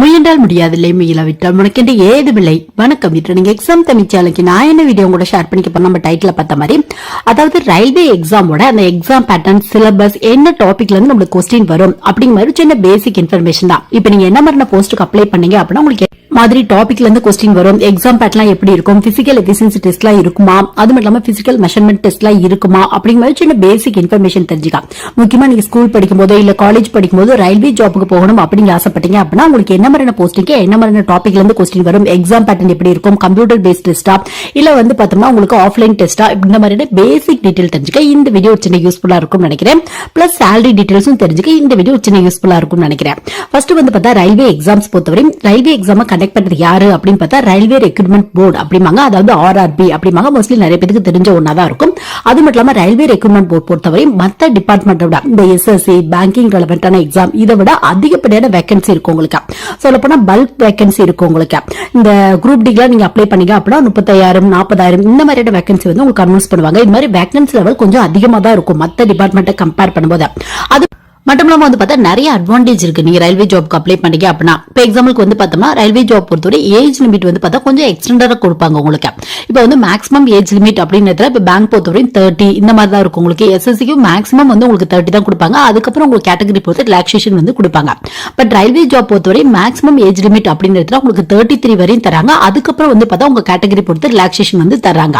முயன்றால் முடியாதில்லை முயலாவிட்டால் முனக்கென்று ஏதுமில்லை. வணக்கம் இன்று நீங்க எக்ஸாம் தமிச்சாலைக்கு நான் என்ன வீடியோ கூட ஷேர் பண்ணிக்க போறோம் நம்ம டைட்டில் பார்த்த மாதிரி. அதாவது ரயில்வே எக்ஸாமோட அந்த எக்ஸாம் பேட்டர்ன் சிலபஸ் என்ன டாபிக்ல இருந்து நம்மளுக்கு கொஸ்டின் வரும்? அப்படிங்கிற மாதிரி சின்ன பேசிக் இன்ஃபர்மேஷன் தான். இப்போ நீங்க என்ன மாதிரி போஸ்ட்டுக்கு அப்ளை பண்ணீங்க அப்படின்னா உங்களுக்கு மாதிரி டாபிக்ல இருந்து கொஸ்டின் வரும். எக்ஸாம் பேட்லாம் எப்படி இருக்கும்? பிசிக்கல் எஃபிசியன்சி டெஸ்ட்லாம் இருக்குமா? அது மட்டும் இல்லாம பிசிக்கல் மெஷர்மெண்ட் டெஸ்ட்லாம் இருக்குமா? அப்படிங்கிற மாதிரி சின்ன பேசிக் இன்ஃபர்மேஷன் தெரிஞ்சுக்கலாம் முக்கியமா நீங்க ஸ்கூல் படிக்கும் போதோ இல்ல காலேஜ் படிக்கும் போது ரயில்வே ஜாப்புக்கு போகணும் அப்படிங்க ஆசைப்பட்டீங்க அப்படின்னா உங்களுக்கு என்ன மாதிரியான போஸ்டிங்க என்ன மாதிரியான டாபிக்ல இருந்து கொஸ்டின் வரும்? எக்ஸாம் பேட்டர்ன் எப்படி இருக்கும்? கம்ப்யூட்டர் பேஸ்ட் டெஸ்டா இல்ல வந்து பார்த்தோம்னா உங்களுக்கு ஆஃப்லைன் டெஸ்டா இந்த மாதிரியான பேசிக் டீடைல் தெரிஞ்சுக்க இந்த வீடியோ சின்ன யூஸ்ஃபுல்லா இருக்கும் நினைக்கிறேன். பிளஸ் சேலரி டீடைல்ஸும் தெரிஞ்சுக்க இந்த வீடியோ சின்ன யூஸ்ஃபுல்லா இருக்கும் நினைக்கிறேன். ஃபர்ஸ்ட் வந்து பார்த்தா ரயில்வே எக்ஸாம்ஸ் பொறுத்தவரை ரயில்வே எக்ஸாம் கண்டக்ட் பண்றது யாரு அப்படின்னு பார்த்தா ரயில்வே ரெக்ரூட்மெண்ட் போர்டு அப்படிம்பாங்க. அதாவது ஆர்ஆர்பி அப்படிம்பாங்க. மோஸ்ட்லி நிறைய பேருக்கு தெரிஞ்ச ஒன்னா தான் இருக்கும். அது மட்டும் இல்லாம ரயில்வே ரெக்ரூட்மெண்ட் போர்டு பொறுத்தவரை மத்த டிபார்ட்மெண்ட் விட இந்த எஸ்எஸ்சி பேங்கிங் ரெலவெண்டான எக்ஸாம் இதை விட அதிகப்படியான வேகன்சி இருக்கும் உங்களுக்கு. சொல்ல போனா பல்க் வேகன்சி இருக்கும் உங்களுக்கு. இந்த குரூப் டிக்லாம் நீங்க அப்ளை பண்ணீங்க அப்படின்னா முப்பத்தாயிரம் நாற்பதாயிரம் இந்த மாதிரியான வேகன்சி வந்து உங்களுக்கு அனௌன்ஸ் பண்ணுவாங்க. இது மாதிரி வேகன்சி லெவல் கொஞ்சம் அதிகமா தான் இருக்கும் மத்த டிபார்ட்மெண்ட்டை கம்பேர் பண்ணும்போது. அது மட்டும் இல்லாம வந்து பார்த்தா நிறைய அட்வான்டேஜ் இருக்கு. நீங்க ரயில்வே ஜாப்க்கு அப்ளை பண்ணீங்க அப்படின்னா. இப்போ எக்ஸாம்பிளுக்கு வந்து பார்த்தோம்னா ரயில்வே ஜாப் பொறுத்தவரை ஏஜ் லிமிட் வந்து பார்த்தா கொஞ்சம் எக்ஸ்டெண்டரா கொடுப்பாங்க உங்களுக்கு. இப்போ வந்து மேக்ஸிமம் ஏஜ் லிமிட் அப்படின்னு இப்போ பேங்க் பொறுத்தவரை தேர்ட்டி இந்த மாதிரி தான் இருக்கும் உங்களுக்கு. எஸ்எஸ்சிக்கு மேக்ஸிமம் வந்து உங்களுக்கு தேர்ட்டி தான் கொடுப்பாங்க. அதுக்கப்புறம் உங்களுக்கு கேட்டகரி பொறுத்து ரிலாக்ஸேஷன் வந்து கொடுப்பாங்க. பட் ரயில்வே ஜாப் பொறுத்தவரை மேக்ஸிமம் ஏஜ் லிமிட் அப்படின்னு உங்களுக்கு தேர்ட்டி த்ரீ வரையும் தராங்க. அதுக்கப்புறம் வந்து பார்த்தா உங்க கேட்டகரி பொறுத்து ரிலாக்ஸேஷன் வந்து தராங்க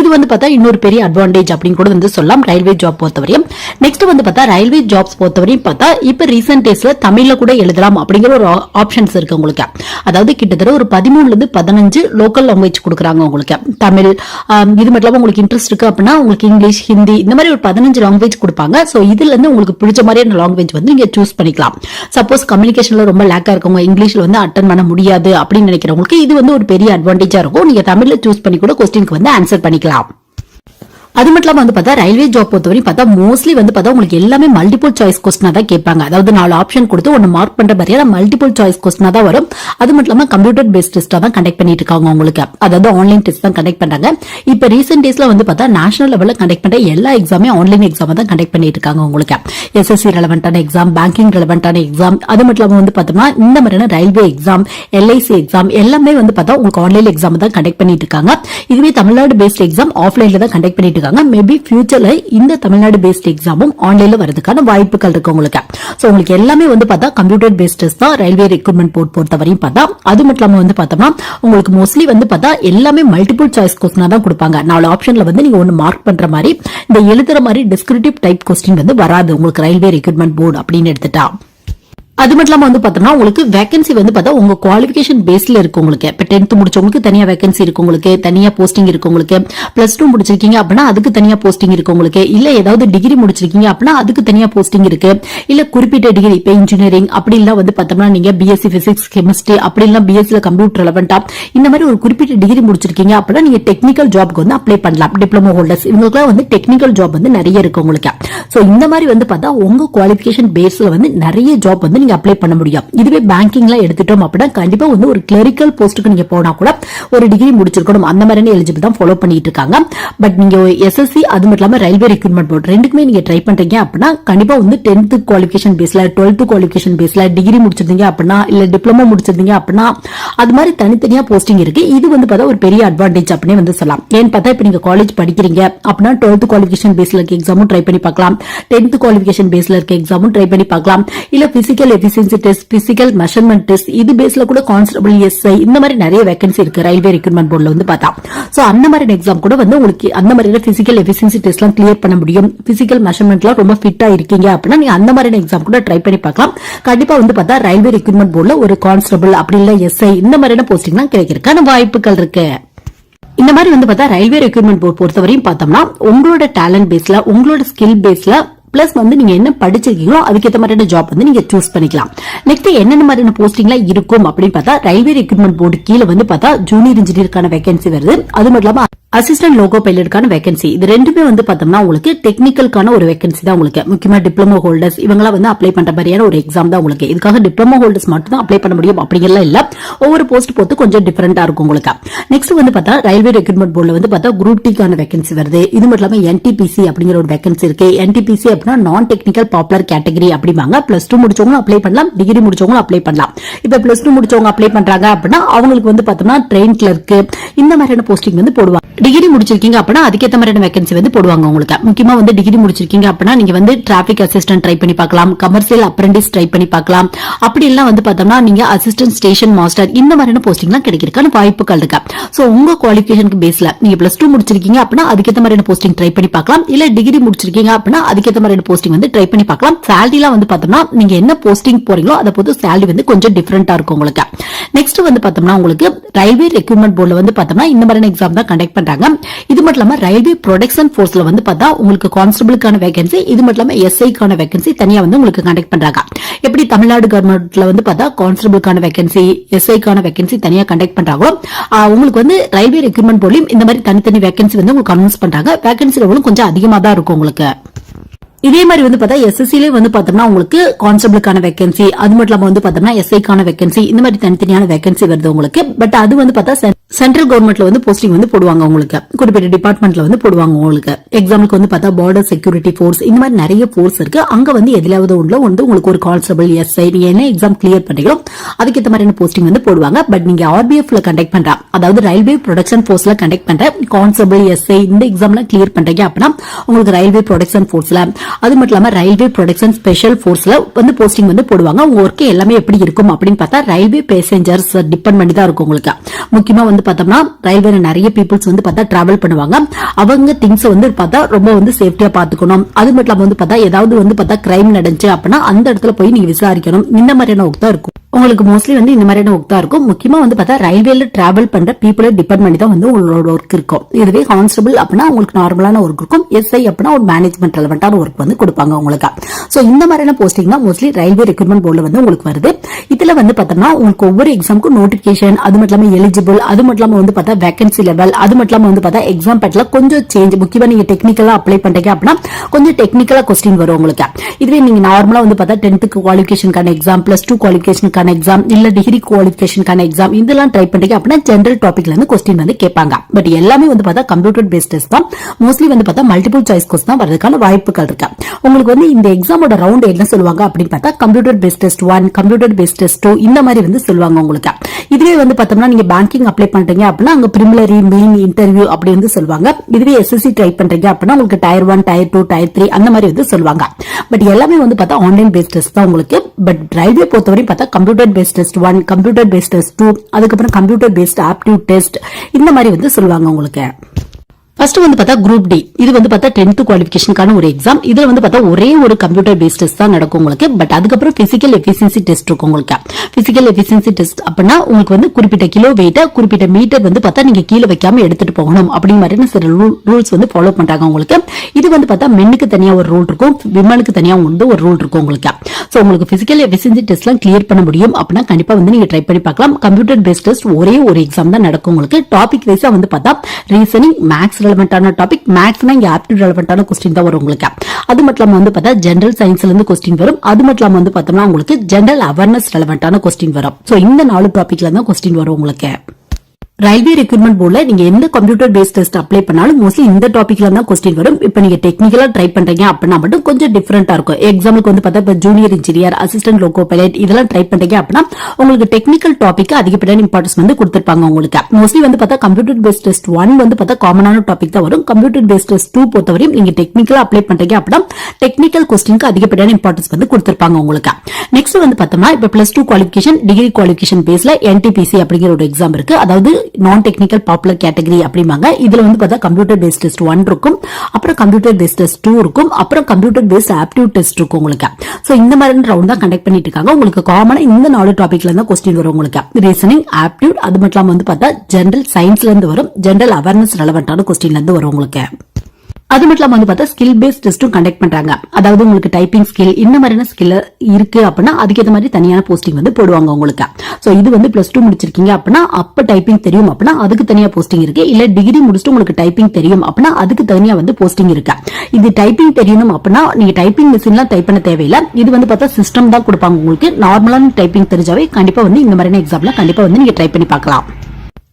இது வந்து பார்த்தா இன்னொரு பெரிய அட்வான்டேஜ் அப்படின்னு கூட வந்து சொல்லலாம் ரயில்வே ஜாப் பொறுத்தவரையும். நெக்ஸ்ட் வந்து பார்த்தா ரயில்வே ஜாப்ஸ் பொறுத்தவரையும் பார்த்தா இப்ப ரீசெண்ட் டேஸ்ல தமிழ்ல கூட எழுதலாம் அப்படிங்கிற ஒரு ஆப்ஷன்ஸ் இருக்கு உங்களுக்கு. அதாவது கிட்டத்தட்ட ஒரு பதிமூணுல இருந்து பதினஞ்சு லோக்கல் லாங்குவேஜ் கொடுக்குறாங்க உங்களுக்கு. தமிழ் இது மட்டும் இல்லாம உங்களுக்கு இன்ட்ரெஸ்ட் இருக்கு அப்படின்னா உங்களுக்கு இங்கிலீஷ் ஹிந்தி இந்த மாதிரி ஒரு பதினஞ்சு லாங்குவேஜ் கொடுப்பாங்க. சோ இதுல இருந்து உங்களுக்கு பிடிச்ச மாதிரியான லாங்குவேஜ் வந்து நீங்கள் சூஸ் பண்ணிக்கலாம். சப்போஸ் கம்யூனிகேஷன்ல ரொம்ப லேக்கா இருக்கவங்க இங்கிலீஷ்ல வந்து அட்டன் பண்ண முடியாது அப்படின்னு நினைக்கிறவங்களுக்கு இது வந்து ஒரு பெரிய அட்வான்டேஜா இருக்கும். நீங்க தமிழ்ல சூஸ் பண்ணி கூட கொஸ்டினுக்கு வந்து ஆன்சர் பண்ணிக்கலாம். அது மட்டும் இல்லாம வந்து பார்த்தா ரயில்வே ஜாப் பொறுத்தவரை பார்த்தா மோஸ்ட்லி வந்து பார்த்தா உங்களுக்கு எல்லாமே மல்டிபிள் சாய்ஸ் கொஸ்டினா தான் கேட்பாங்க. அதாவது நாலு ஆப்ஷன் கொடுத்து ஒன்று மார்க் பண்ற மாதிரியான மல்டிபிள் சாய்ஸ் கொஸ்டினா தான் வரும். அது மட்டும் இல்லாம கம்ப்யூட்டர் பேஸ்ட் டெஸ்டா தான் கண்டக்ட் பண்ணிட்டு இருக்காங்க உங்களுக்கு. அதாவது ஆன்லைன் டெஸ்ட் தான் கண்டக்ட் பண்றாங்க. இப்போ ரீசெண்ட் டேஸ்ல வந்து பார்த்தா நேஷனல் லெவலில் கண்டக்ட் பண்ற எல்லா எக்ஸாமே ஆன்லைன் எக்ஸாம் தான் கண்டக்ட் பண்ணிட்டு இருக்காங்க உங்களுக்கு. எஸ்எஸ்சி ரெலவெண்டான எக்ஸாம் பேங்கிங் ரெலவெண்டான எக்ஸாம் அது மட்டும் இல்லாம வந்து பார்த்தோம்னா இந்த மாதிரியான ரயில்வே எக்ஸாம் எல்ஐசி எக்ஸாம் எல்லாமே வந்து பார்த்தா உங்களுக்கு ஆன்லைன் எக்ஸாம் தான் கண்டக்ட் பண்ணிட்டு இருக்காங்க. இதுவே தமிழ்நாடு பேஸ்ட் எக்ஸாம் ஆஃப்லைன்ல தான் கண்டக்ட் பண்ணிட்டு சொல்லியிருக்காங்க. மேபி ஃபியூச்சர்ல இந்த தமிழ்நாடு பேஸ்ட் எக்ஸாமும் ஆன்லைன்ல வரதுக்கான வாய்ப்புகள் இருக்கு உங்களுக்கு. ஸோ உங்களுக்கு எல்லாமே வந்து பார்த்தா கம்ப்யூட்டர் பேஸ்ட் தான் ரயில்வே ரெக்ரூட்மெண்ட் போர்ட் பொறுத்த வரையும் பார்த்தா. அது மட்டும் இல்லாம வந்து பார்த்தோம்னா உங்களுக்கு மோஸ்ட்லி வந்து பார்த்தா எல்லாமே மல்டிபிள் சாய்ஸ் கொஸ்டினா தான் கொடுப்பாங்க. நாலு ஆப்ஷன்ல வந்து நீங்க ஒன்னு மார்க் பண்ற மாதிரி இந்த எழுதுற மாதிரி டிஸ்கிரிப்டிவ் டைப் கொஸ்டின் வந்து வராது. உங்களுக்கு ரயில்வே ரெக்ரூட்மெண்ட் போர்டு அப்படின்னு எடுத்துட்டா. அது மட்டும் இல்லாம வந்து பார்த்தோம்னா உங்களுக்கு வேகன்சி வந்து பார்த்தா உங்க குவாலிஃபிகேஷன் பேஸ்ல இருக்கு உங்களுக்கு. இப்ப டென்த் முடிச்சவங்களுக்கு தனியா வேகன்சி இருக்கு உங்களுக்கு தனியா போஸ்டிங் இருக்கு உங்களுக்கு. பிளஸ் டூ முடிச்சிருக்கீங்க அப்படின்னா அதுக்கு தனியா போஸ்டிங் இருக்கு உங்களுக்கு. இல்ல ஏதாவது டிகிரி முடிச்சிருக்கீங்க அப்படின்னா அதுக்கு தனியா போஸ்டிங் இருக்கு. இல்ல குறிப்பிட்ட டிகிரி இப்ப இன்ஜினியரிங் அப்படி இல்ல வந்து பார்த்தோம்னா நீங்க பிஎஸ்சி பிசிக்ஸ் கெமிஸ்ட்ரி அப்படி இல்ல பிஎஸ்சியில் கம்ப்யூட்டர் ரெலவெண்டா இந்த மாதிரி ஒரு குறிப்பிட்ட டிகிரி முடிச்சிருக்கீங்க அப்படின்னா நீங்க டெக்னிக்கல் ஜாப்க்கு வந்து அப்ளை பண்ணலாம். டிப்ளமோ ஹோல்டர்ஸ் இவங்களுக்குலாம் வந்து டெக்னிக்கல் ஜாப் வந்து நிறைய இருக்கு உங்களுக்கு. சோ இந்த மாதிரி வந்து பார்த்தா உங்க குவாலிஃபிகேஷன் பேஸ்ல வந்து நிறைய ஜாப் வந்து நீங்க அப்ளை பண்ண முடியும். இதுவே பேங்கிங்ல எடுத்துட்டோம் அப்படின்னா கண்டிப்பா வந்து ஒரு கிளரிக்கல் போஸ்ட்டுக்கு நீங்க போனா கூட ஒரு டிகிரி முடிச்சிருக்கணும். அந்த மாதிரியான எலிஜிபிள் தான் ஃபாலோ பண்ணிட்டு இருக்காங்க. பட் நீங்க எஸ்எஸ்சி அது மட்டும் இல்லாம ரயில்வே ரெக்ரூட்மெண்ட் போர்டு ரெண்டுக்குமே நீங்க ட்ரை பண்றீங்க அப்படின்னா கண்டிப்பா வந்து டென்த் குவாலிஃபிகேஷன் பேஸ்ல டுவெல்த் குவாலிஃபிகேஷன் பேஸ்ல டிகிரி முடிச்சிருந்தீங்க அப்படின்னா இல்ல டிப்ளமோ முடிச்சிருந்தீங்க அப்படின்னா அது மாதிரி தனித்தனியா போஸ்டிங் இருக்கு. இது வந்து பார்த்தா ஒரு பெரிய அட்வான்டேஜ் அப்படின்னு வந்து சொல்லலாம். ஏன்னு பார்த்தா இப்ப நீங்க காலேஜ் படிக்கிறீங்க அப்படின்னா டுவெல்த் குவாலிஃபிகேஷன் பேஸ்ல இருக்க எக்ஸாமும் ட்ரை பண்ணி பார்க்கலாம். டென்த் குவாலிஃபிகேஷன் பேஸ்ல இருக்க எக்ஸாமும் ட்ரை பண்ணி பார்க்கலாம். இல்ல physical efficiency test physical measurement test இது பேஸ்ல கூட கான்ஸ்டபிள் எஸ்ஐ இந்த மாதிரி நிறைய வேகன்சி இருக்கு. ரயில்வே ரெக்ரூட்மெண்ட் போர்டில் வந்து பார்த்தா. ஸோ அந்த மாதிரி எக்ஸாம் கூட வந்து உங்களுக்கு அந்த மாதிரி பிசிக்கல் எஃபிசியன்சி டெஸ்ட் எல்லாம் கிளியர் பண்ண முடியும். பிசிக்கல் மெஷர்மெண்ட்லாம் ரொம்ப ஃபிட்டா இருக்கீங்க அப்படின்னா நீங்க அந்த மாதிரி எக்ஸாம் கூட ட்ரை பண்ணி பார்க்கலாம். கண்டிப்பா வந்து பார்த்தா ரயில்வே ரெக்ரூட்மெண்ட் போர்டில் ஒரு கான்ஸ்டபிள் அப்படி இல்ல எஸ்ஐ இந்த மாதிரியான போஸ்டிங்லாம் கிடைக்கிறதுக்கான வாய்ப்புகள் இருக்கு. இந்த மாதிரி வந்து பார்த்தா ரயில்வே ரெக்ரூட்மெண்ட் போர்ட் பொறுத்தவரையும் பார்த்தோம்னா உங்களோட டேலண்ட் பேஸ்ல உங்களோட ஸ்கில் பேஸ்ல பிளஸ் வந்து நீங்க என்ன படிச்சிருக்கீங்களோ அதுக்கேற்ற மாதிரியான ஜாப் வந்து நீங்க சூஸ் பண்ணிக்கலாம். நெக்ஸ்ட் என்னென்ன மாதிரியான போஸ்டிங்லாம் இருக்கும் அப்படின்னு பார்த்தா ரயில்வே ரெக்ரூட்மெண்ட் போர்டு கீழே வந்து பார்த்தா ஜூனியர் இன்ஜினியருக்கான வேகன்சி வருது. அது மட்டும் இல்லாம அசிஸ்டன்ட் லோகோ பைலட்டுக்கான வேகன்சி இது ரெண்டுமே வந்து பார்த்தோம்னா உங்களுக்கு டெக்னிக்கலுக்கான ஒரு வேகன்சி தான் உங்களுக்கு. முக்கியமா டிப்ளமோ ஹோல்டர்ஸ் இவங்களாம் வந்து அப்ளை பண்ற மாதிரியான ஒரு எக்ஸாம் தான் உங்களுக்கு. இதுக்காக டிப்ளமோ ஹோல்டர்ஸ் மட்டும் தான் அப்ளை பண்ண முடியும். அப்படிங்கலாம் இல்ல. ஒவ்வொரு போஸ்ட் பொறுத்து கொஞ்சம் டிஃபரெண்டா இருக்கும் உங்களுக்கு. நெக்ஸ்ட் வந்து பார்த்தா ரயில்வே ரெக்ரூட்மெண்ட் போர்டில் வந்து பார்த்தா குரூப் டிக்கான வேகன்சி வருது. இது மட்டும் இல்லாம என்டிபிசி அப்படிங்கிற ஒரு வேகன்சி இருக்கு. என்டிபிசி அப்படின்னா நான் டெக்னிக்கல் பாப்புலர் கேட்டகரி அப்படிம்பாங்க. பிளஸ் டூ முடிச்சவங்களும் அப்ளை பண்ணலாம். டிகிரி முடிச்சவங்களும் அப்ளை பண்ணலாம். இப்போ பிளஸ் டூ முடிச்சவங்க அப்ளை பண்றாங்க அப்படின்னா அவங்களுக்கு வந்து பார்த்தோம்னா ட்ரெயின் கிளர்க்கு இந்த மாதிரியான போஸ்டிங் வந்து போடுவாங்க. டிகிரி முடிச்சிருக்கீங்க அப்படின்னா அதுக்கேற்ற மாதிரியான வேகன்சி வந்து போடுவாங்க உங்களுக்கு முக்கியமா வந்து டிகிரி முடிச்சிருக்கீங்க அப்படின்னா நீங்க வந்து டிராபிக் அசிஸ்டன்ட் ட்ரை பண்ணி பார்க்கலாம் கமர்ஷியல் அப்ரண்டிஸ் ட்ரை பண்ணி பார்க்கலாம். அப்படி எல்லாம் வந்து பார்த்தோம்னா நீங்க அசிஸ்டன்ட் ஸ்டேஷன் மாஸ்டர் இந்த மாதிரியான போஸ்டிங்லாம் கிடைக்கிறதுக்கான வாய்ப்புகள் இருக்கு. சோ உங்க குவாலிஃபிகேஷனுக்கு பேஸ்ல நீங்க பிளஸ் டூ முடிச்சிருக்கீங்க அப்படின்னா அதுக்கேற்ற மாதிரியான போஸ்டிங் ட்ரை பண்ணி பார்க்கலாம். இல்ல டிகிரி முடிச்சிருக்கீங்க அப்படின்னா அதுக்கேற்ற மாதிரியான போஸ்டிங் வந்து ட்ரை பண்ணி பார்க்கலாம். சேலரிலாம் வந்து பார்த்தோம்னா நீங்க என்ன போஸ்டிங் போறீங்களோ அதை பொறுத்து சேலரி வந்து கொஞ்சம் டிஃபரெண்டா இருக்கும் உங்களுக்கு. நெக்ஸ்ட் வந்து பார்த்தோம்னா உங்களுக்கு ரயில்வே ரெக்யூப்மெண்ட் போர்டில் வந்து பார்த்தோம்னா இந்த மாதிரியான எக்ஸாம் தான் கண்டக்ட் பண்றாங்க. இது மட்டும் இல்லாம ரயில்வே ப்ரொடக்ஷன் ஃபோர்ஸில் வந்து பார்த்தா உங்களுக்கு கான்ஸ்டபிளுக்கான வேகன்சி இது மட்டும் இல்லாம எஸ்ஐக்கான வேகன்சி தனியா வந்து உங்களுக்கு கண்டக்ட் பண்றாங்க. எப்படி தமிழ்நாடு கவர்மெண்ட்ல வந்து பார்த்தா கான்ஸ்டபிளுக்கான வேகன்சி எஸ்ஐக்கான வேகன்சி தனியா கண்டக்ட் பண்ணுறாங்களோ உங்களுக்கு வந்து ரயில்வே ரெக்ரூட்மெண்ட் போர்ட்லயும் இந்த மாதிரி தனித்தனி வேகன்சி வந்து உங்களுக்கு அனௌன்ஸ் பண்றாங்க. வேகன்சி லெவலும் கொஞ்சம் அதிகமா தான் இருக்கும் உங்களுக்கு. இதே மாதிரி வந்து பார்த்தா எஸ்எஸ்சிலே வந்து பார்த்தோம்னா உங்களுக்கு கான்ஸ்டபிளுக்கான வேகன்சி அது மட்டும் இல்லாமல் வந்து பார்த்தோம்னா எஸ்ஐக்கான வேகன்சி இந்த மாதிரி தனித்தனியான வேகன்சி வருது உங்களுக்கு. பட் அது வந்து பார்த்தா சென்ட்ரல் கவர்மெண்ட்ல வந்து போஸ்டிங் வந்து போடுவாங்க உங்களுக்கு. குறிப்பிட்ட டிபார்ட்மெண்ட்ல வந்து போடுவாங்க உங்களுக்கு. எக்ஸாம்பிளுக்கு வந்து பார்த்தா பார்டர் செக்யூரிட்டி ஃபோர்ஸ் இந்த மாதிரி நிறைய ஃபோர்ஸ் இருக்கு. அங்க வந்து எதிலாவது ஒன்றுல வந்து உங்களுக்கு ஒரு கான்ஸ்டபிள் எஸ்ஐ நீங்க என்ன எக்ஸாம் கிளியர் பண்றீங்களோ அதுக்கேற்ற மாதிரியான போஸ்டிங் வந்து போடுவாங்க. பட் நீங்க ஆர்பிஎஃப்ல கண்டக்ட் பண்ற அதாவது ரயில்வே ப்ரொடக்ஷன் ஃபோர்ஸ்ல கண்டக்ட் பண்ற கான்ஸ்டபிள் எஸ்ஐ இந்த எக்ஸாம்லாம் கிளியர் பண்றீங்க அப்படின்னா உங்களுக்கு ரயில்வே ப்ரொடக்ஷன் ஃபோர்ஸ்ல அது மட்டும் இல்லாம ரயில்வே ப்ரொடக்ஷன் ஸ்பெஷல் ஃபோர்ஸ்ல வந்து போஸ்டிங் வந்து போடுவாங்க. உங்க ஒர்க் எல்லாமே எப்படி இருக்கும் அப்படின்னு பார்த்தா ரயில்வே பேசஞ்சர்ஸ் டிபெண்ட் பண்ணி தான் இருக்கும் உங்களுக்கு. முக்கியமா வந்து பார்த்தோம்னா ரயில்வேல நிறைய பீப்புள்ஸ் வந்து பார்த்தா டிராவல் பண்ணுவாங்க. அவங்க திங்ஸ் வந்து பார்த்தா ரொம்ப வந்து சேஃப்டியா பாத்துக்கணும் அது மட்டும் இல்லாம வந்து பார்த்தா ஏதாவது வந்து பார்த்தா கிரைம் நடந்துச்சு அப்படின்னா அந்த இடத்துல போய் நீங்க விசாரிக்கணும். இந்த மாதிரியான ஒர்க் தான் இருக்கும். உங்களுக்கு மோஸ்ட்லி வந்து இந்த மாதிரியான ஒர்க் தான் இருக்கும். முக்கியமா வந்து பார்த்தா ரயில்வேல டிராவல் பண்ற பீப்புளை டிபெண்ட் பண்ணி தான் வந்து உங்களோட ஒர்க் இருக்கும். இதுவே கான்ஸ்டபிள் அப்படின்னா உங்களுக்கு நார்மலான ஒர்க் இருக்கும். எஸ்ஐ அப்படின்னா ஒரு மேனேஜ்மெண்ட் ரெலவெண்டான ஒர்க் வந்து கொடுப்பாங்க உங்களுக்கு. சோ இந்த மாதிரியான போஸ்டிங் தான் மோஸ்ட்லி ரயில்வே ரெக்ரூட்மெண்ட் போர்டில் வந்து உங்களுக்கு வருது. இதுல வந்து பார்த்தோம்னா உங்களுக்கு ஒவ்வொரு எக்ஸாமுக்கும் நோட்டிபிகேஷன் அது மட்டும் இல்லாமல் எலிஜிபிள் அது மட்டும் இல்லாமல் வந்து பார்த்தா வேகன்சி லெவல் அது மட்டும் இல்லாமல் வந்து பார்த்தா எக்ஸாம் பேட்டில் கொஞ்சம் சேஞ்ச் முக்கியமாக நீங்க டெக்னிக்கலாக அப்ளை பண்றீங்க அப்படின்னா கொஞ்சம் டெக்னிக்கலாக கொஸ்டின் வரும் உங்களுக்கு. இதுவே நீங்க நார்மலாக வந்து பார்த்தா டென்த்துக்கு குவாலிஃபிகேஷனுக்கான எக்ஸாம் பிளஸ் டூ குவாலிஃபிகேஷனுக்கான எக்ஸாம் இல்ல டிகிரி குவாலிஃபிகேஷனுக்கான எக்ஸாம் இதெல்லாம் ட்ரை பண்றீங்க அப்படின்னா ஜென்ரல் டாபிக்ல இருந்து கொஸ்டின் வந்து கேட்பாங்க. பட் எல்லாமே வந்து பார்த்தா கம்ப்யூட்டர் பேஸ்ட் டெஸ்ட் தான். மோஸ்ட்லி வந்து பார்த்தா மல்டிபிள் சாய்ஸ் கொஸ்டின் தான் வரதுக்கான வாய்ப்புகள் இருக்கு. உங்களுக்கு வந்து இந்த எக்ஸாமோட ரவுண்ட் என்ன சொல்லுவாங்க அப்படின்னு பார்த்தா computer based test one computer based test two இந்த மாதிரி வந்து சொல்லுவாங்க உங்களுக்கு. இதுவே வந்து பார்த்தோம்னா நீங்க பேங்கிங் அப்ளை பண்றீங்க அப்படின்னா அங்க பிரிமிலரி மெயின் இன்டர்வியூ அப்படி வந்து சொல்லுவாங்க. இதுவே எஸ்எஸ்சி ட்ரை பண்றீங்க அப்படின்னா உங்களுக்கு tier one tier two tier three அந்த மாதிரி வந்து சொல்லுவாங்க. பட் எல்லாமே வந்து பார்த்தா ஆன்லைன் பேஸ்ட் டெஸ்ட் தான் உங்களுக்கு. பட் ரயில்வே பொறுத்தவரை பார்த்தா computer based test one computer based test two அதுக்கப்புறம் கம்ப்யூட்டர் பேஸ்ட் ஆப்டியூட் டெஸ்ட் இந்த மாதிரி வந்து சொல்லுவாங்க உங்களுக்கு. ஃபர்ஸ்ட் வந்து பார்த்தா குரூப் டி இது வந்து பார்த்தா டென்த் குவாலிஃபிகேஷனுக்கான ஒரு எக்ஸாம் இதுல வந்து பார்த்தா ஒரே ஒரு கம்ப்யூட்டர் பேஸ்ட் டெஸ்ட் தான் நடக்கும் உங்களுக்கு. பட் அதுக்கப்புறம் பிசிக்கல் எஃபிஷியன்சி டெஸ்ட் இருக்கும் உங்களுக்கு. பிசிக்கல் எஃபிஷியன்சி டெஸ்ட் அப்படின்னா உங்களுக்கு வந்து குறிப்பிட்ட கிலோ வெயிட்டை குறிப்பிட்ட மீட்டர் வந்து பார்த்தா நீங்க கீழே வைக்காம எடுத்துட்டு போகணும். அப்படிங்கிற மாதிரி சில ரூல்ஸ் வந்து ஃபாலோ பண்றாங்க உங்களுக்கு. இது வந்து பார்த்தா மென்னுக்கு தனியா ஒரு ரூல் இருக்கும். விமனுக்கு தனியா வந்து ஒரு ரூல் இருக்கும் உங்களுக்கு. சோ உங்களுக்கு பிசிக்கல் எஃபிஷியன்சி டெஸ்ட்லாம் கிளியர் பண்ண முடியும் அப்படின்னா கண்டிப்பா வந்து நீங்க ட்ரை பண்ணி பார்க்கலாம். கம்ப்யூட்டர் பேஸ்ட் டெஸ்ட் ஒரே ஒரு எக்ஸாம் தான் நடக்கும் உங்களுக்கு. டாபிக் வைஸா வந்து பார்த்தா ரீசனிங் மேக்ஸ் ரெலவெண்டான டாபிக் மேக்ஸ்னா இங்கே ஆப்டிட் ரெலவெண்டான கொஸ்டின் தான் வரும் உங்களுக்கு. அது மட்டும் இல்லாமல் வந்து பார்த்தா ஜென்ரல் சயின்ஸ்ல இருந்து கொஸ்டின் வரும். அது மட்டும் இல்லாம வந்து பார்த்தோம்னா உங்களுக்கு ஜென்ரல் அவேர்னஸ் ரெலவெண்டான கொஸ்டின் வரும். சோ இந்த நாலு டாபிக்ல தான் கொஸ்டின் வரும் உங்களுக்கு. ரயில்வே ரெக்ரூட்மெண்ட் போர்ட்ல நீங்க எந்த கம்ப்யூட்டர் பேஸ்ட் டெஸ்ட் அப்ளை பண்ணாலும் மோஸ்ட்லி இந்த டாபிக்ல தான் கொஸ்டின் வரும். இப்போ நீங்க டெக்னிக்கலா ட்ரை பண்றீங்க அப்படின்னா மட்டும் கொஞ்சம் டிஃபரெண்டா இருக்கும். எக்ஸாம்பிளுக்கு வந்து பார்த்தா இப்போ junior engineer assistant loco pilot இதெல்லாம் ட்ரை பண்றீங்க அப்படின்னா உங்களுக்கு டெக்னிக்கல் டாபிக் அதிகப்படியான இம்பார்ட்டன்ஸ் வந்து கொடுத்திருப்பாங்க உங்களுக்கு. மோஸ்ட்லி வந்து பார்த்தா கம்ப்யூட்டர் பேஸ்ட் டெஸ்ட் ஒன் வந்து பார்த்தா காமனான டாபிக் தான் வரும். கம்ப்யூட்டர் பேஸ்ட் டெஸ்ட் டூ பொறுத்தவரையும் நீங்க டெக்னிக்கலா அப்ளை பண்றீங்க அப்படின்னா டெக்னிக்கல் கொஸ்டினுக்கு அதிகப்படியான இம்பார்ட்டன்ஸ் வந்து கொடுத்திருப்பாங்க உங்களுக்கு. நெக்ஸ்ட் வந்து பார்த்தோம்னா இப்போ plus two qualification degree qualification பேஸ்ல என்டிபிசி அப்படிங்கிற ஒரு எக்ஸாம் இருக்கு. அதாவது நான் டெக்னிக்கல் பாப்புலர் கேட்டகரி அப்படிம்பாங்க. இதுல வந்து பார்த்தா கம்ப்யூட்டர் பேஸ்ட் டெஸ்ட் ஒன் இருக்கும். அப்புறம் கம்ப்யூட்டர் பேஸ்ட் டெஸ்ட் டூ இருக்கும். அப்புறம் கம்ப்யூட்டர் பேஸ்ட் ஆப்டியூட் டெஸ்ட் இருக்கும் உங்களுக்கு. சோ இந்த மாதிரி ரவுண்ட் தான் கண்டக்ட் பண்ணிட்டு இருக்காங்க. உங்களுக்கு காமனா இந்த நாலு டாபிக்ல இருந்து கொஸ்டின் வரும் உங்களுக்கு. ரீசனிங் ஆப்டியூட் அது மட்டும் இல்லாமல் வந்து பார்த்தா ஜென்ரல் சயின்ஸ்ல இருந்து வரும். ஜென்ரல் அவேர்னஸ் ரெலவெண்டான கொஸ்டின்ல இருந்து வரும் உங்களுக்கு. அது மட்டும் இல்லாம வந்து பார்த்தா ஸ்கில் பேஸ்ட் டெஸ்ட்டும் கண்டக்ட் பண்றாங்க. அதாவது உங்களுக்கு டைப்பிங் ஸ்கில் இந்த மாதிரியான ஸ்கில் இருக்கு அப்படின்னா அதுக்கேற்ற மாதிரி தனியான போஸ்டிங் வந்து போடுவாங்க உங்களுக்கு. ஸோ இது வந்து பிளஸ் டூ முடிச்சிருக்கீங்க அப்படின்னா அப்ப டைப்பிங் தெரியும் அப்படின்னா அதுக்கு தனியா போஸ்டிங் இருக்கு. இல்ல டிகிரி முடிச்சுட்டு உங்களுக்கு டைப்பிங் தெரியும் அப்படின்னா அதுக்கு தனியா வந்து போஸ்டிங் இருக்கு. இது டைப்பிங் தெரியணும் அப்படின்னா நீங்க டைப்பிங் மிஷின்லாம் டைப் பண்ண தேவையில்லை. இது வந்து பார்த்தா சிஸ்டம் தான் கொடுப்பாங்க உங்களுக்கு. நார்மலான டைப்பிங் தெரிஞ்சாவே கண்டிப்பா வந்து இந்த மாதிரியான எக்ஸாம்ல கண்டிப்பா வந்து நீங்க ட்ரை பண்ணி பார்க்கலாம்.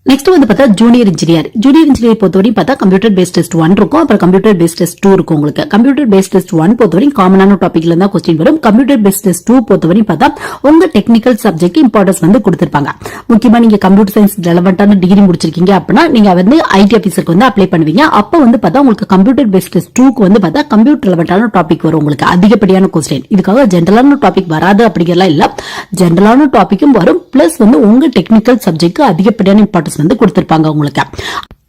நெக்ஸ்ட் வந்து பார்த்தா ஜூனியர் இன்ஜினியர் ஜூனியர் இன்ஜினியர் பொறுத்தவரைக்கும் பார்த்தா கம்ப்யூட்டர் பேஸ்ட் டெஸ்ட் ஒன் இருக்கும். அப்புறம் கம்ப்யூட்டர் பேஸ்ட் டெஸ்ட் டூ இருக்கும் உங்களுக்கு. கம்ப்யூட்டர் பேஸ்ட் டெஸ்ட் ஒன் பொறுத்தவரைக்கும் காமனான டாபிக்ல தான் கொஸ்டின் வரும். கம்ப்யூட்டர் பேஸ்ட் டெஸ்ட் டூ பொறுத்தவரைக்கும் பார்த்தா உங்க டெக்னிக்கல் சப்ஜெக்ட் இம்பார்ட்டன்ஸ் வந்து கொடுத்திருப்பாங்க. முக்கியமா நீங்க கம்ப்யூட்டர் சயின்ஸ் ரெலவெண்டான டிகிரி முடிச்சிருக்கீங்க அப்படின்னா நீங்க வந்து ஐடி ஆஃபீஸருக்கு வந்து அப்ளை பண்ணுவீங்க. அப்ப வந்து பார்த்தா உங்களுக்கு கம்ப்யூட்டர் பேஸ்ட் டெஸ்ட் டூக்கு வந்து பார்த்தா கம்ப்யூட்டர் ரெலவெண்டான டாபிக் வரும் உங்களுக்கு. அதிகப்படியான கொஸ்டின் இதுக்காக ஜென்ரலான டாபிக் வராது அப்படிங்கிறலாம் இல்ல. ஜென்ரலான டாபிக்கும் வரும். பிளஸ் வந்து உங்க டெக்னிக்கல் சப்ஜெக்ட் அதிகப்படியான இம்பார்ட்டன்ஸ் வந்து கொடுத்திருப்பாங்க உங்களுக்கு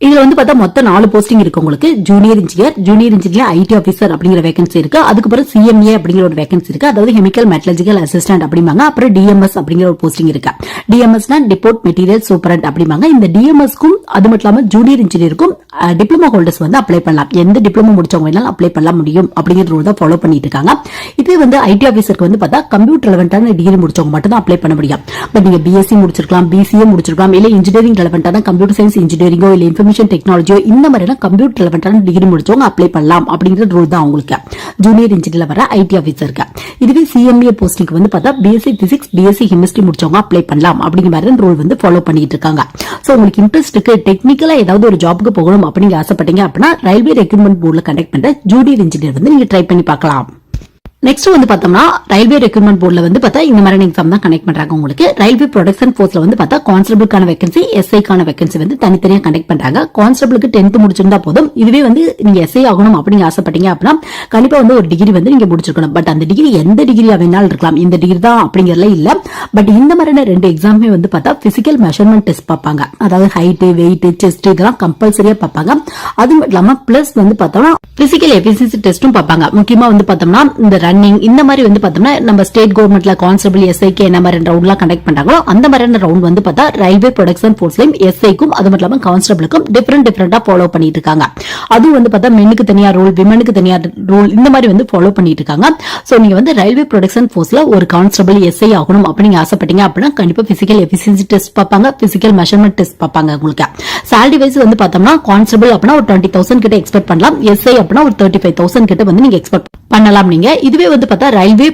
இதுல வந்து பார்த்தா மொத்தம் நாலு போஸ்டிங் இருக்கு உங்களுக்கு. Junior engineer junior engineer IT officer அப்படிங்கிற வேகன்சி இருக்கு. அதுக்கப்புறம் சிஎம்ஏ அப்படிங்கிற ஒரு வேகன்சி இருக்கு. அதாவது கெமிக்கல் மெட்டலஜிக்கல் அசிஸ்டன்ட் அப்படிம்பாங்க. அப்புறம் டிஎம்எஸ் அப்படிங்கிற ஒரு போஸ்டிங் இருக்கு. டிஎம்எஸ்னா டிபோர்ட் மெட்டீரியல் சூப்பரண்ட் அப்படிம்பாங்க. இந்த டிஎம்எஸ்க்கும் அது மட்டும் இல்லாம ஜூனியர் இன்ஜினியருக்கும் டிப்ளமோ ஹோல்டர்ஸ் வந்து அப்ளை பண்ணலாம். எந்த டிப்ளமோ முடிச்சவங்க வேணாலும் அப்ளை பண்ண முடியும் அப்படிங்கிற ரூல் தான் ஃபாலோ பண்ணிட்டு இருக்காங்க. இது வந்து ஐடி ஆஃபீஸருக்கு வந்து பார்த்தா கம்ப்யூட்டர் ரெலவெண்டான டிகிரி முடிச்சவங்க மட்டும் தான் அப்ளை பண்ண முடியும். பட் நீங்க பிஎஸ்சி முடிச்சிருக்கலாம் பிசிஏ முடிச்சிருக்கலாம் இல்ல இன்ஜினியரிங் ரெலவெண்டான கம்ப்யூட்டர் சயின்ஸ் இன்ஜினியரிங்கோ இல்ல இன்ஃபர்மேஷன் டெக்னாலஜியோ இந்த மாதிரியான கம்ப்யூட்டர் ரிலவெண்டான டிகிரி முடிச்சவங்க அப்ளை பண்ணலாம் அப்படிங்கிற ரூல் தான் உங்களுக்கு ஜூனியர் இன்ஜினியர்ல வர ஐடி ஆஃபீஸருக்கு இதுவே சிஎம்ஏ போஸ்டிங் வந்து பார்த்தா பிஎஸ்சி பிசிக்ஸ் பிஎஸ்சி கெமிஸ்ட்ரி முடிச்சவங்க அப்ளை பண்ணலாம் அப்படிங்கிற மாதிரி ரூல் வந்து ஃபாலோ பண்ணிட்டு இருக்காங்க. சோ உங்களுக்கு இன்ட்ரெஸ்ட் இருக்கு டெக்னிக்கலா ஏதாவது ஒரு ஜாப்க்கு போகணும் அப்படிங்க ஆசைப்பட்டீங்க அப்படின்னா ரயில்வே ரெக்ரூட்மெண்ட் போர்டில் கண்டக்ட் பண்ற ஜூனியர் இன்ஜினியர் வந்து நீங்க ட்ரை பண்ணி பார்க்கலாம். நெக்ஸ்ட் வந்து பார்த்தோம்னா ரயில்வே ரெக்ரூட்மெண்ட் போர்டில் வந்து பார்த்தா இந்த மாதிரி எக்ஸாம் தான் கனெக்ட் பண்றாங்க உங்களுக்கு. ரயில்வே ப்ரொடக்ஷன் போர்ஸ்ல வந்து பார்த்தா கான்ஸ்டபிளுக்கான வேகன்சி எஸ்ஐக்கான வேகன்சி வந்து தனித்தனியாக கனெக்ட் பண்றாங்க. கான்ஸ்டபிளுக்கு டென்த் முடிச்சிருந்தா போதும். இதுவே வந்து நீங்க எஸ்ஐ ஆகணும் அப்படின்னு ஆசைப்பட்டீங்க அப்படின்னா கண்டிப்பா வந்து ஒரு டிகிரி வந்து நீங்க முடிச்சிருக்கணும். பட் அந்த டிகிரி எந்த டிகிரியா வேணாலும் இருக்கலாம். இந்த டிகிரி தான் அப்படிங்கறதுல இல்ல. பட் இந்த மாதிரியான ரெண்டு எக்ஸாமே வந்து பார்த்தா பிசிக்கல் மெஷர்மெண்ட் டெஸ்ட் பார்ப்பாங்க. அதாவது ஹைட் வெயிட் செஸ்ட் இதெல்லாம் கம்பல்சரியா பார்ப்பாங்க. அது மட்டும் இல்லாம பிளஸ் வந்து பார்த்தோம்னா பிசிக்கல் எஃபிசியன்சி டெஸ்ட்டும் பார்ப்பாங்க. முக்கியமா வந்து பார்த்தோம்னா இந்த ரன்னிங் இந்த மாதிரி வந்து பார்த்தோம்னா நம்ம ஸ்டேட் கவர்மெண்ட்ல கான்ஸ்டபிள் எஸ்ஐக்கு என்ன மாதிரி ரவுண்ட்லாம் கண்டக்ட் பண்றாங்களோ அந்த மாதிரியான ரவுண்ட் வந்து பார்த்தா ரயில்வே ப்ரொடக்ஷன் போர்ஸ்லயும் எஸ்ஐக்கும் அது மட்டும் இல்லாம கான்ஸ்டபிளுக்கும் டிஃபரெண்ட் டிஃபரெண்டா ஃபாலோ பண்ணிட்டு இருக்காங்க. அதுவும் வந்து பார்த்தா மென்னுக்கு தனியா ரூல் விமனுக்கு தனியா ரூல் இந்த மாதிரி வந்து ஃபாலோ பண்ணிட்டு இருக்காங்க. சோ நீங்க வந்து ரயில்வே ப்ரொடக்ஷன் போர்ஸ்ல ஒரு கான்ஸ்டபிள் எஸ்ஐ ஆகணும் அப்படின்னு ஆசைப்பட்டீங்க அப்படின்னா கண்டிப்பா பிசிக்கல் எஃபிசியன்சி டெஸ்ட் பார்ப்பாங்க பிசிக்கல் மெஷர்மெண்ட் டெஸ்ட் பார்ப்பாங்க உங்களுக்கு. Salary வைஸ் வந்து பார்த்தோம்னா கான்ஸ்டபிள் அப்படின்னா ஒரு டுவெண்ட்டி தௌசண்ட் கிட்ட எக்ஸ்பெக்ட் பண்ணலாம் எஸ்ஐ அப்படின்னா ஒரு தேர்ட்டி ஃபைவ் தௌசண்ட் கிட்ட வந்து நீங்க எக்ஸ்பெக்ட் பண்ணலாம் நீங்க. இதுவே வந்து பார்த்தா ரயில்வே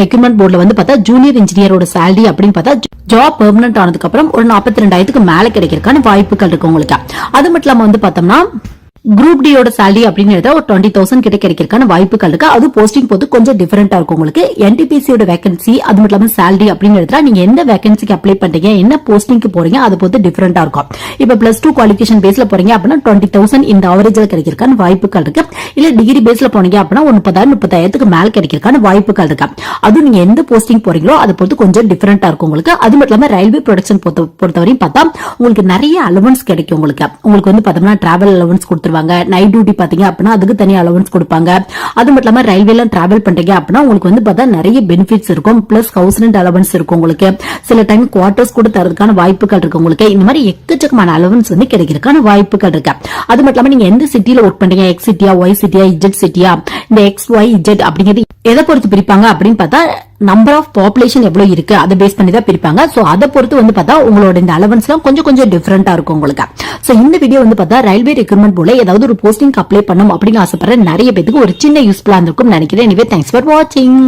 ரெக்ரூட்மெண்ட் போர்டில் வந்து பார்த்தா ஜூனியர் இன்ஜினியரோட சேலரி அப்படின்னு பார்த்தா ஜாப் பெர்மனன்ட் ஆனதுக்கு அப்புறம் ஒரு நாற்பத்தி ரெண்டாயிரத்துக்கு மேலே கிடைக்கிறதுக்கான வாய்ப்புகள் இருக்கு உங்களுக்கு. அது மட்டும் இல்லாமல் வந்து பார்த்தோம்னா குரூப் டியோட சேலரி அப்படிங்கறத ஒரு டுவெண்ட்டி தௌசண்ட் கிட்ட கிடைக்கிறதுக்கான வாய்ப்புகள் இருக்கு அது போஸ்டிங் போது கொஞ்சம் டிஃபரெண்டா இருக்கும் உங்களுக்கு. என்டிபிசியோட வேகன்சி அது மட்டும் இல்லாம salary அப்படிங்கறதுல நீங்க எந்த வேகன்சிக்கு அப்ளை பண்றீங்க என்ன போஸ்டிங்க்கு போறீங்க அது பொறுத்து டிஃபரெண்டா இருக்கும். இப்ப பிளஸ் டூ குவாலிஃபிகேஷன் பேஸ்ல போறீங்க அப்படின்னா டுவெண்ட்டி தௌசண்ட் இந்த அவரேஜ்ல கிடைக்கிறதுக்கான வாய்ப்புகள் இருக்கு. இல்ல டிகிரி பேஸ்ல போனீங்க அப்படின்னா ஒரு முப்பதாயிரம் முப்பதாயிரத்துக்கு மேல கிடைக்கிறதுக்கான வாய்ப்புகள் இருக்கு. அது நீங்க எந்த போஸ்டிங் போறீங்களோ அதை பொறுத்து கொஞ்சம் டிஃபரெண்டா இருக்கும் உங்களுக்கு. அது மட்டும் இல்லாம ரயில்வே ப்ரொடக்ஷன் பொறுத்தவரையும் பார்த்தா உங்களுக்கு நிறைய அலவன்ஸ் கிடைக்கும் உங்களுக்கு. உங்களுக்கு வந்து பார்த்தோம்னா டிராவல் அலவன்ஸ் கொடுத்துருவாங்க. நைட் டியூட்டி பாத்தீங்க அப்படின்னா அதுக்கு தனி அலவன்ஸ் கொடுப்பாங்க. அது மட்டும் இல்லாம ரயில்வேல டிராவல் பண்றீங்க அப்படின்னா உங்களுக்கு வந்து பார்த்தா நிறைய பெனிஃபிட்ஸ் இருக்கும். பிளஸ் ஹவுஸ் ரெண்ட் அலவன்ஸ் இருக்கும் உங்களுக்கு. சில டைம் குவார்டர்ஸ் கூட தரதுக்கான வாய்ப்புகள் இருக்கு உங்களுக்கு. இந்த மாதிரி எக்கச்சக்கமான அலவன்ஸ் வந்து கிடைக்கிறதுக்கான வாய்ப்புகள் இருக்கு. அது மட்டும் இல்லாம நீங்க எந்த சிட்டில ஒர்க் பண்றீங்க? எக்ஸ் சிட்டியா ஒய் சிட்டியா இஜெட் சிட்டியா இந்த எக்ஸ் ஒய் இஜெட் அப்படிங்கிறது எதை பொறுத்து பிரிப்பாங்க அப்படின்னு பார்த்தா நம்பர் ஆஃப் பாப்புலேஷன் எவ்வளவு இருக்கு அதை பேஸ் பண்ணி தான் பிரிப்பாங்க. சோ அதை பொறுத்து வந்து பார்த்தா உங்களோட இந்த அலவன்ஸ்லாம் கொஞ்சம் கொஞ்சம் டிஃபரெண்டா இருக்கும் உங்களுக்கு. சோ இந்த வீடியோ வந்து பார்த்தா ரயில்வே ரெக்ரூட்மெண்ட் போல ஏதாவது ஒரு போஸ்டிங் அப்ளை பண்ணும் அப்படின்னு ஆசைப்படுற நிறைய பேருக்கு ஒரு சின்ன யூஸ்ஃபுல்லா இருந்திருக்கும் நினைக்கிறேன். எனவே தேங்க்ஸ் ஃபார் வாட்சிங்